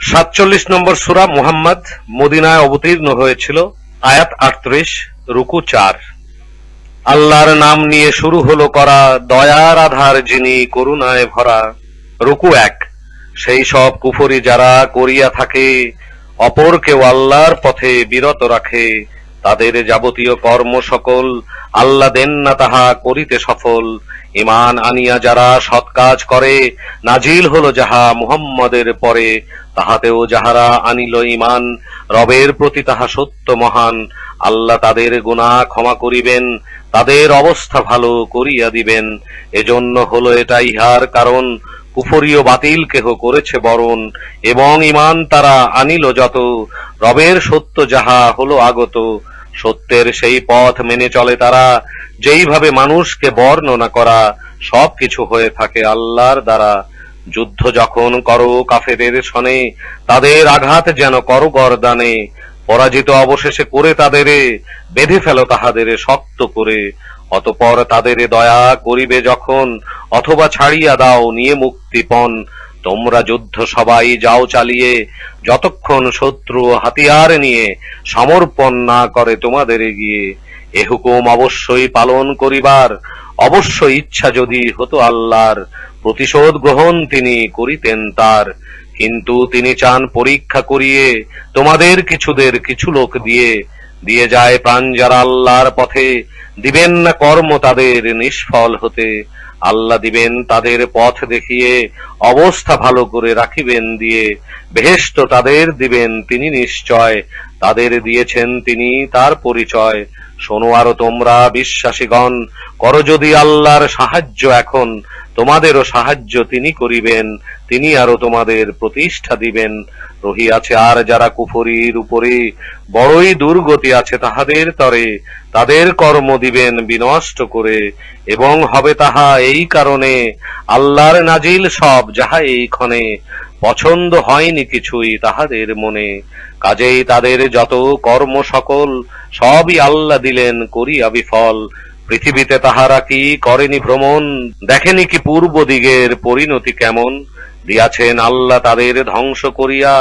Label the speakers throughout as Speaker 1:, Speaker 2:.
Speaker 1: সাতচল্লিশ নম্বর সুরা মুহাম্মদ মদিনায় অবতীর্ণ হয়েছিল, আয়াত আটত্রিশ, রুকু চার। আল্লাহর নাম নিয়ে শুরু হলো করা দয়ার আধার যিনি করুণায় ভরা, রুকু এক। সেই সব কুফরি যারা করিয়া থাকে, অপর কেউ আল্লাহর পথে বিরত রাখে, তাদের যাবতীয় কর্ম সকল আল্লাহ দেন না তাহা করিতে সফল। ইমান আনিয়া যারা সৎ কাজ করে, নাজিল হলো যাহা মুহাম্মদের পরে তাহাতেও যাহারা আনিল ইমান রবের প্রতি তাহা সত্য মহান, আল্লাহ তাদের গুনাহ ক্ষমা করিবেন, তাদের অবস্থা ভালো করিয়া দিবেন। এজন্য হলো এটা ইহার কারণ কুফরীয় বাতিল কেহ করেছে বরণ, এবং ইমান তারা আনিল যত, রবের সত্য যাহা হলো আগত, সত্যের সেই পথ মেনে চলে তারা, যেইভাবে মানুষকে বর্ণনা করা, সবকিছু হয়ে থাকে আল্লাহর দ্বারা। যুদ্ধ যখন করো কাফেরের সনে, তাদের আঘাত যেন করো গরদানে পরাজিত অবশেষে করে তাদেরে বেঁধে ফেলো তাহাদের শক্ত করে। অতপর তাদের দয়া করিবে যখন, অথবা ছাড়িয়া দাও, নিয়ে মুক্তিপণ তোমরা যুদ্ধ সবাই যাও চালিয়ে, যতক্ষণ শত্রু হাতিয়ার নিয়ে সমর্পণ না করে তোমাদের গিয়ে। এ হুকুম অবশ্যই পালন করিবার, অবশ্য ইচ্ছা যদি হতো আল্লাহর প্রতিশোধ গ্রহণ তিনি করিতেন তার। কিন্তু তিনি চান পরীক্ষা করিয়ে, তোমাদের কিছুদের কিছু লোক দিয়ে। দিয়ে যায় প্রাণ যারা আল্লাহর পথে, দিবেন না কর্ম তাদের নিষ্ফল হতে। আল্লাহ দিবেন তাদের পথ দেখিয়ে, অবস্থা ভালো করে রাখিবেন দিয়ে। বেহেস্ত তাদের দিবেন তিনি নিশ্চয়, তাদের দিয়েছেন তিনি তার পরিচয়। শোনো আরও তোমরা, বিশ্বাসীগণ, করো যদি আল্লাহর সাহায্য এখন। তোমাদেরও সাহায্য তিনি করিবেন, তিনি আরও তোমাদের প্রতিষ্ঠা দিবেন। রহিয়াছে আর যারা কুফরির উপরে বড়ই দুর্গতি আছে তাহাদের তরে, তাদের কর্ম দিবেন বিনষ্ট করে, এবং হবে তাহা এই কারণে, আল্লাহর নাজিল সব যাহা এই ক্ষণে পছন্দ হয়নি কিছুই তাহাদের মনে। কাজেই তাদের যত কর্ম সকল সবই আল্লাহ দিলেন, করিয়া বিফল। পৃথিবীতে তাহারা কি করেনি ভ্রমণ? দেখেনি কি পূর্ব দিগের পরিণতি কেমন? দিয়াছেন আল্লাহ তাদের ধ্বংস করিয়া,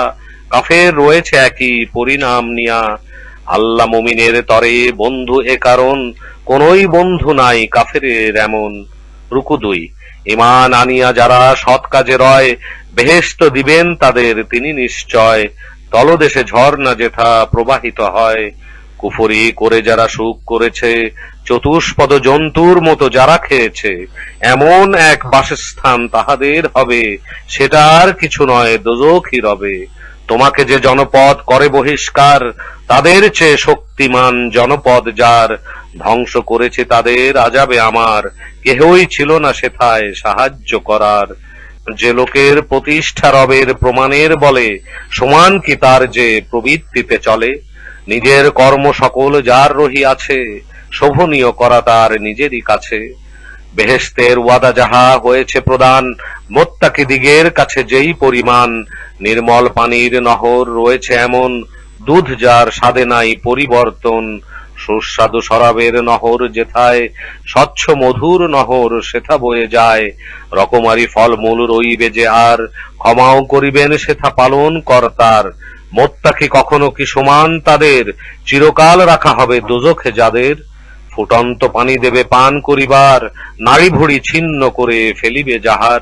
Speaker 1: কাফের রয়েছে একই পরিণাম নিয়া। আল্লাহ মুমিনের তরে বন্ধু এ কারণ, কোনই বন্ধু নাই কাফেরের এমন। রুকু দুই ইমান আনিয়া যারা সৎ কাজে রয় বেহেস্ত দিবেন তাদের তিনি নিশ্চয়। তলদেশে ঝর্ণা যেথা প্রবাহিত হয়, কুফরি করে যারা সুখ করেছে চতুষ্পদ জন্তুর মতো যারা খেয়েছে, এমন এক বাসস্থান তাহাদের হবে সেটা আর কিছু নয়, দোজখই রবে। তোমাকে যে জনপদ করে বহিষ্কার, তাদের চেয়ে শক্তিমান জনপদ যার। ধ্বংস করেছে তাদের আজাবে আমার, কেহই ছিল না সেথায় সাহায্য করার। যে লোকের প্রতিষ্ঠা রবের প্রমাণের বলে, সমান কি তার যে প্রবৃত্তিতে চলে? নিজের কর্ম সকল যার রহিয়াছে শোভনীয় করা তার নিজেরই কাছে। বেহেস্তের ওয়াদা যাহা হয়েছে প্রদান, মোত্তাকি দিগের কাছে যেই পরিমাণ, নির্মল পানির নহর রয়েছে এমন, দুধ যার স্বাদে নাই পরিবর্তন, সুস্বাদু শরাবের নহর যেথায়, স্বচ্ছ মধুর নহর সেথা বয়ে যায়, রকমারি ফলমূল রইবে যে আর, ক্ষমাও করিবেন সেথা পালন কর্তার। মোত্তাকি কখনো কি সমান তাদের, চিরকাল রাখা হবে দোজখে যাদের? ফুটন্ত পানি দেবে পান করিবার নারী ভুড়ি ছিন্ন করে ফেলিবে যাহার।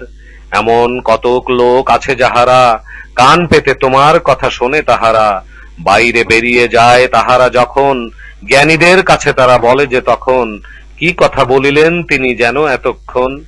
Speaker 1: এমন কতক লোক আছে যাহারা, কান পেতে তোমার কথা শোনে তাহারা। বাইরে বেরিয়ে যায় তাহারা যখন, জ্ঞানীদের কাছে তারা বলে যে তখন, কি কথা বলিলেন তিনি যেন এতক্ষণ?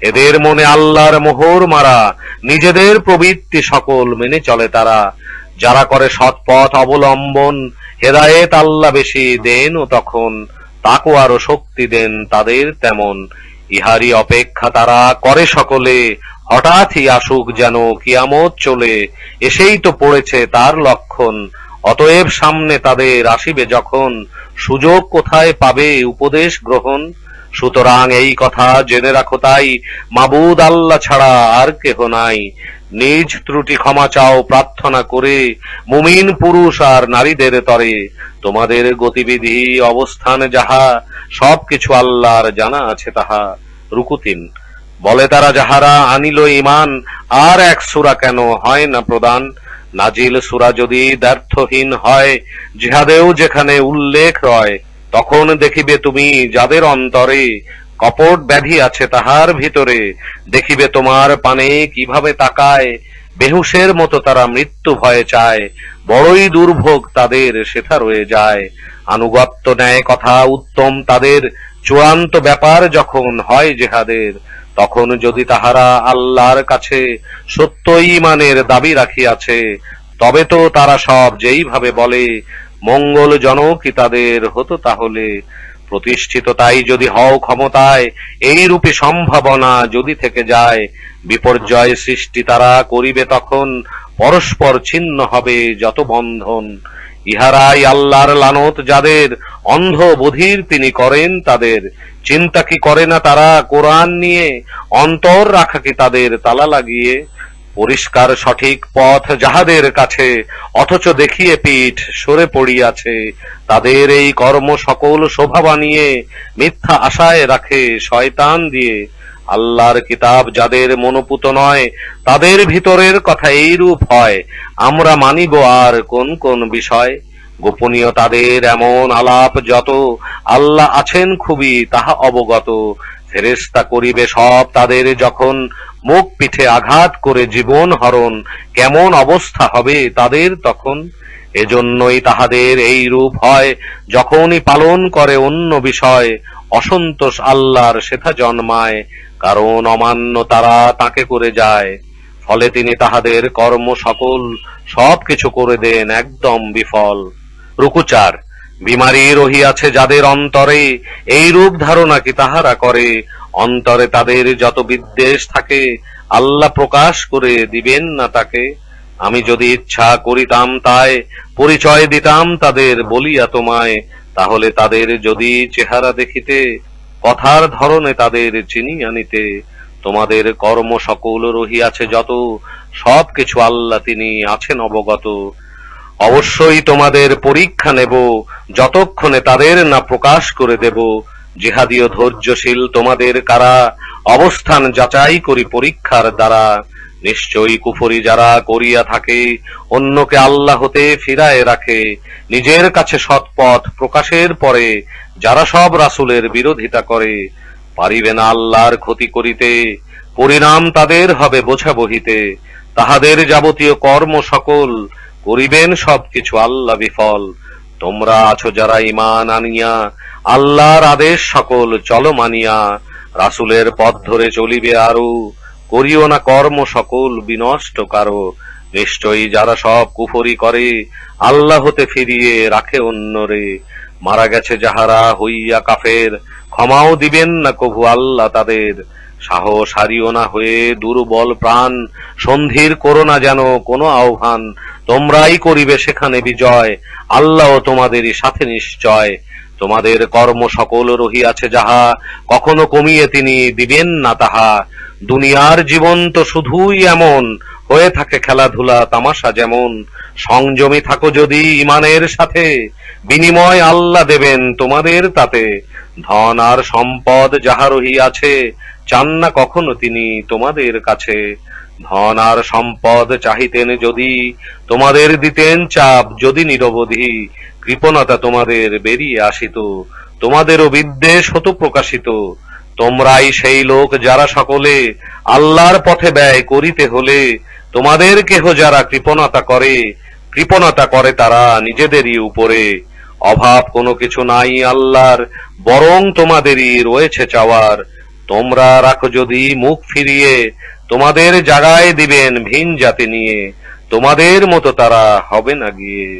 Speaker 1: এদের মনে আল্লাহর মোহর মারা, নিজেদের প্রবৃত্তি সকল মেনে চলে তারা। যারা করে সৎ পথ অবলম্বন, হেদায়েত আল্লাহ বেশি দেন ও তখন। তাকো আরও শক্তি দেন তাদের তেমন। ইহারি অপেক্ষা তারা করে সকলে, হঠাৎই আসুক যেন কিয়ামত চলে। এসেই তো পড়েছে তার লক্ষণ। অতএব সামনে তাদের আসিবে যখন। সুযোগ কোথায় পাবে উপদেশ গ্রহণ? সুতরাং এই কথা জেনে রাখো তাই, মাবুদ আল্লাহ ছাড়া আর কেহ নাই। নিজ ত্রুটি ক্ষমা চাও, প্রার্থনা করে, মুমিন পুরুষ আর নারীদের তরে। তোমাদের গতিবিধি, অবস্থান যাহা, সবকিছু আল্লাহর জানা আছে তাহা রুকুতিন বলে তারা, যাহারা আনিল ইমান আর এক সুরা কেন হয় না প্রদান? নাজিল সুরা যদি ব্যর্থহীন হয়, জিহাদেও যেখানে উল্লেখ রয়, তখন দেখিবে তুমি যাদের অন্তরে কপট ব্যাধি আছে তাহার ভিতরে, দেখিবে তোমার পানে কীভাবে তাকায় বেহুশের মতো তারা মৃত্যু ভয়ে চায়, বড়ই দুর্ভোগ তাদের সেথা রয়ে যায়। আনুগত্য ন্যায় কথা উত্তম তাদের, চূড়ান্ত ব্যাপার যখন হয় জেহাদের, তখন যদি তাহারা আল্লাহর কাছে সত্য ইমানের দাবি রাখিয়াছে, তবে তো তারা সব যেইভাবে বলে, মঙ্গলজনকই তাদের হতো তাহলে। প্রতিষ্ঠিত তাই যদি হও ক্ষমতায় এই রূপে সম্ভাবনা যদি থেকে যায়, বিপর্যয় সৃষ্টি তারা করিবে তখন, পরস্পর ছিন্ন হবে যত বন্ধন। ইহারাই আল্লাহর লানত যাদের অন্ধ বধির তিনি করেন তাদের। চিন্তা কি করে না তারা কোরআন নিয়ে? অন্তর রাখা কি তাদের তালা লাগিয়ে? পরিষ্কার সঠিক পথ যাহাদের কাছে, অথচ দেখিয়ে পিঠ সরে পড়িয়াছে, তাদের এই কর্ম সকল শোভা বানিয়ে, মিথ্যা আশায় রাখে শয়তান দিয়ে। আল্লাহর কিতাব যাদের মনোপুত নয়, তাদের ভিতরের কথা এইরূপ হয়, আমরা মানিব আর কোন কোন বিষয়? গোপনীয় তাদের এমন আলাপ যত, আল্লাহ আছেন খুবই, তাহা অবগত। ফেরেস্তা করিবে সব তাদের যখন মুখ পিঠে আঘাত করে জীবন হরণ কেমন অবস্থা হবে তাদের তখন? এজন্যই তাহাদের এই রূপ হয়, যখনই পালন করে অন্য বিষয়, অসন্তোষ আল্লাহর সেথা জন্মায়, কারণ অমান্য তারা তাকে করে যায়। ফলে তিনি তাহাদের কর্ম সকল, সবকিছু করে দেন একদম বিফল। রুকুচার, বিমারি রহিয়াছে যাদের অন্তরে, এই রূপ ধারণা কি তাহারা করে? অন্তরে তাদের যত বিদ্বেষ থাকে, আল্লাহ প্রকাশ করে দিবেন না তাকে। আমি যদি ইচ্ছা করিতাম তাই, পরিচয় দিতাম তাদের বলিয়া তোমায়, তাহলে তাদের যদি চেহারা দেখিতে, কথার ধরনে তাদের চিনিয়া নিতে। তোমাদের কর্ম সকল রহিয়াছে যত সব কিছু আল্লাহ তিনি আছেন অবগত। অবশ্যই তোমাদের পরীক্ষা নেব, যতক্ষণে তাদের না প্রকাশ করে দেব জিহাদীয় ধৈর্যশীল তোমাদের কারা অবস্থান যাচাই করি পরীক্ষার দ্বারা। নিশ্চয়ই কুফরি যারা করিয়া থাকে, অন্যকে আল্লাহ হতে ফিরায় রাখে। নিজের কাছে সৎপথ প্রকাশের পরে যারা সব রাসুলের বিরোধিতা করে, পারিবে না আল্লাহর ক্ষতি করিতে। পরিণাম তাদের হবে বোঝা বহিতে। তাহাদের যাবতীয় কর্ম সকল করিবেন সবকিছু আল্লাহ বিফল। তোমরা আছো যারা ইমান আনিয়া, আল্লাহর আদেশ সকল চল মানিয়া, রাসূলের পথ ধরে চলিবে আরও করিও না কর্ম সকল বিনষ্ট কারও। নিশ্চয়ই যারা সব কুফরি করে, আল্লাহ হতে ফিরিয়ে রাখে অন্যরে। মারা গেছে যাহারা হইয়া কাফের, ক্ষমাও দিবেন না কভু আল্লাহ তাদের। সাহস হারিও না হয়ে দুর্বল প্রাণ, সন্ধির করো না যেন কোনো আহ্বান, তোমরাই করিবে সেখানে বিজয়, আল্লাহ তোমাদেরই সাথে নিশ্চয়। তোমাদের কর্ম সকল রহিয়াছে যাহা, কখনো কমিয়ে তিনি দিবেন না তাহা। দুনিয়ার জীবন তো শুধুই এমন, হয়ে থাকে খেলাধুলা, তামাশা যেমন। সংযমী থাকো যদি ইমানের সাথে, বিনিময় আল্লাহ দেবেন তোমাদের তাতে। ধন আর সম্পদ যাহা রহিয়াছে চান না কখনো তিনি তোমাদের কাছে। ধন আর সম্পদ চাহিতেন যদি, তোমাদের দিতেন চাপ যদি নিরবধি। কৃপণতা তোমাদের বেরিয়ে আসিত, তোমাদেরও বিদ্বেষ হতো প্রকাশিত। তোমরাই সেই লোক যারা সকলে আল্লাহর পথে ব্যয় করিতে হলে, তোমাদের কেহ যারা কৃপণতা করে কৃপণতা করে তারা নিজেদেরই উপরে। অভাব কোনো কিছু নাই আল্লাহর, বরং তোমাদেরই রয়েছে চাওয়ার। তোমরা রাখো যদি মুখ ফিরিয়ে তোমাদের জাগায় দিবেন ভিন জাতি নিয়ে। তোমাদের মতো তারা হবে না গিয়ে।